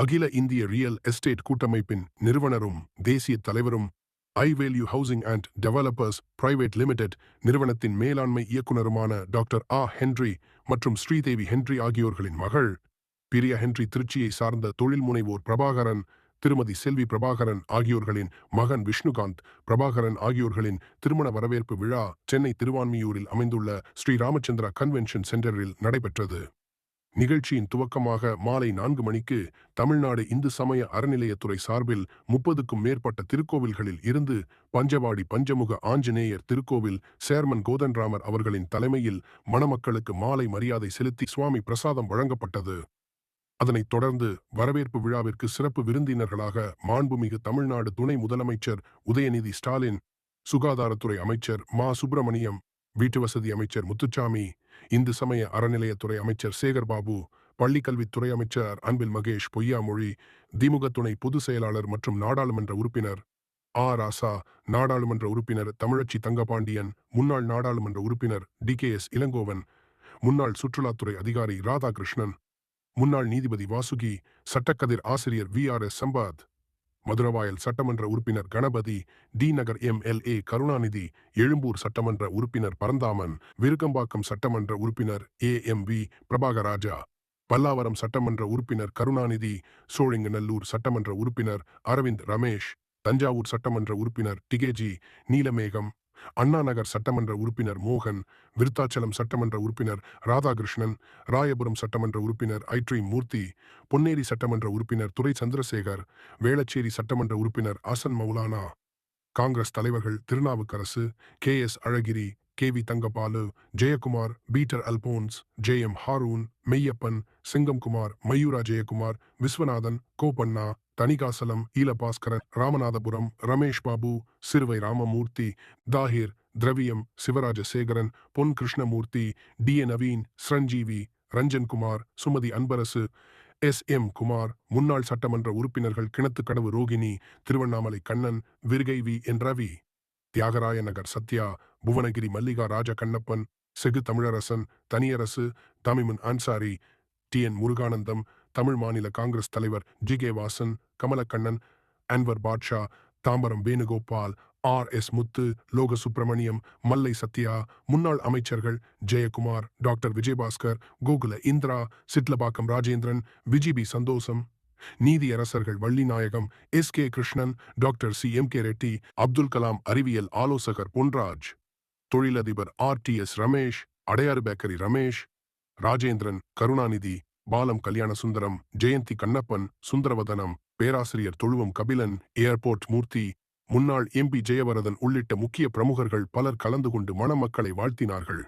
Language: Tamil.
அகில இந்திய ரியல் எஸ்டேட் கூட்டமைப்பின் நிறுவனரும் தேசிய தலைவரும் I value housing and developers private limited நிறுவனத்தின் மேலாண்மை இயக்குனருமான டாக்டர் ஆ. ஹென்றி மற்றும் ஸ்ரீதேவி ஹென்றி ஆகியோர்களின் மகள் பிரியா ஹென்றி திருச்சியை சார்ந்த தொழில் முனைவோர் பிரபாகரன் திருமதி செல்வி பிரபாகரன் ஆகியோர்களின் மகன் விஷ்ணுகாந்த் பிரபாகரன் ஆகியோர்களின் திருமண வரவேற்பு விழா சென்னை திருவான்மியூரில் அமைந்துள்ள ஸ்ரீ ராமச்சந்திரா கன்வென்ஷன் சென்டரில் நடைபெற்றது. நிகழ்ச்சியின் துவக்கமாக மாலை நான்கு மணிக்கு தமிழ்நாடு இந்து சமய அறநிலையத்துறை சார்பில் முப்பதுக்கும் மேற்பட்ட திருக்கோவில்களில் இருந்து பஞ்சவாடி பஞ்சமுக ஆஞ்சநேயர் திருக்கோவில் சேர்மன் கோதன்ராமர் அவர்களின் தலைமையில் மணமக்களுக்கு மாலை மரியாதை செலுத்தி சுவாமி பிரசாதம் வழங்கப்பட்டது. அதனைத் தொடர்ந்து வரவேற்பு விழாவிற்கு சிறப்பு விருந்தினர்களாக மாண்புமிகு தமிழ்நாடு துணை முதலமைச்சர் உதயநிதி ஸ்டாலின் சுகாதாரத்துறை அமைச்சர் மா. சுப்பிரமணியம் வீட்டு வசதி அமைச்சர் முத்துச்சாமி இந்து சமய அறநிலையத்துறை அமைச்சர் சேகர்பாபு பள்ளிக்கல்வித்துறை அமைச்சர் அன்பில் மகேஷ் பொய்யாமொழி திமுக துணை பொதுச் செயலாளர் மற்றும் நாடாளுமன்ற உறுப்பினர் ஆ. ராசா நாடாளுமன்ற உறுப்பினர் தமிழச்சி தங்கபாண்டியன் முன்னாள் நாடாளுமன்ற உறுப்பினர் டி. கே. எஸ். இளங்கோவன் முன்னாள் சுற்றுலாத்துறை அதிகாரி ராதாகிருஷ்ணன் முன்னாள் நீதிபதி வாசுகி சட்டக்கதிர் ஆசிரியர் V. R. S. Sampath Maduravoyal சட்டமன்ற உறுப்பினர் கணபதி டி நகர் எம்எல்ஏ கருணாநிதி எழும்பூர் சட்டமன்ற உறுப்பினர் பரந்தாமன் விருக்கம்பாக்கம் சட்டமன்ற உறுப்பினர் A M V Prabhakaraja Pallavaram சட்டமன்ற உறுப்பினர் கருணாநிதி சோழிங்கநல்லூர் சட்டமன்ற உறுப்பினர் அரவிந்த் ரமேஷ் தஞ்சாவூர் சட்டமன்ற உறுப்பினர் டிகேஜி நீலமேகம் அண்ணா நகர் சட்டமன்ற உறுப்பினர் மோகன் விருத்தாச்சலம் சட்டமன்ற உறுப்பினர் ராதாகிருஷ்ணன் ராயபுரம் சட்டமன்ற உறுப்பினர் ஐட்ரி மூர்த்தி பொன்னேரி சட்டமன்ற உறுப்பினர் துரை சந்திரசேகர் வேளச்சேரி சட்டமன்ற உறுப்பினர் அசன் மௌலானா காங்கிரஸ் தலைவர்கள் Thirunavukkarasu K S Alagiri K V Thangabalu Jayakumar Peter Alphonse J M Haroon Meyyappan Singamkumar Mayura Jayakumar Viswanathan Gopanna Thanikachalam Elabaskaran Ramanathapuram Ramesh Babu Siruvai Ramamurthy Tahir Thiraviyam Sivarajasekaran Pon Krishnamurthy T. A. Naveen Chiranjeevi Ranjankumar Sumathi Anbarasu S. M. Kumar முன்னாள் சட்டமன்ற உறுப்பினர்கள் Kinathukadavu Rohini Tiruvannamalai Kannan Virugai V. N. Ravi Thiyagaraya Nagar Sathya Bhuvanagiri Mallika Raja Kannappan Segu Tamilarasan Thaniyarasu Thamimun Ansari T. N. Muruganandam Tamil மாநில காங்கிரஸ் தலைவர் G K Vasan Kamalakannan Anwar Batcha Tambaram Venugopal R S Muthu Loga Subramaniam Mallai Sathya முன்னாள் அமைச்சர்கள் ஜெயக்குமார் டாக்டர் விஜயபாஸ்கர் கோகுல இந்திரா சிட்லபாக்கம் ராஜேந்திரன் விஜிபி சந்தோஷம் நீதியரசர்கள் Vallinayagam S K Krishnan doctor C M K Reddy Abdul Kalam அறிவியல் ஆலோசகர் பொன்ராஜ் தொழிலதிபர் R T S Ramesh Adyar bakery Ramesh Rajendran Karunanidhi Balam Kalyana Sundaram Jayanthi Kannappan Sundaravadanam பேராசிரியர் தொழுவம் கபிலன் ஏர்போர்ட் மூர்த்தி முன்னாள் எம்பி ஜெயவரதன் உள்ளிட்ட முக்கிய பிரமுகர்கள் பலர் கலந்து கொண்டு மணமக்களை வாழ்த்தினார்கள்.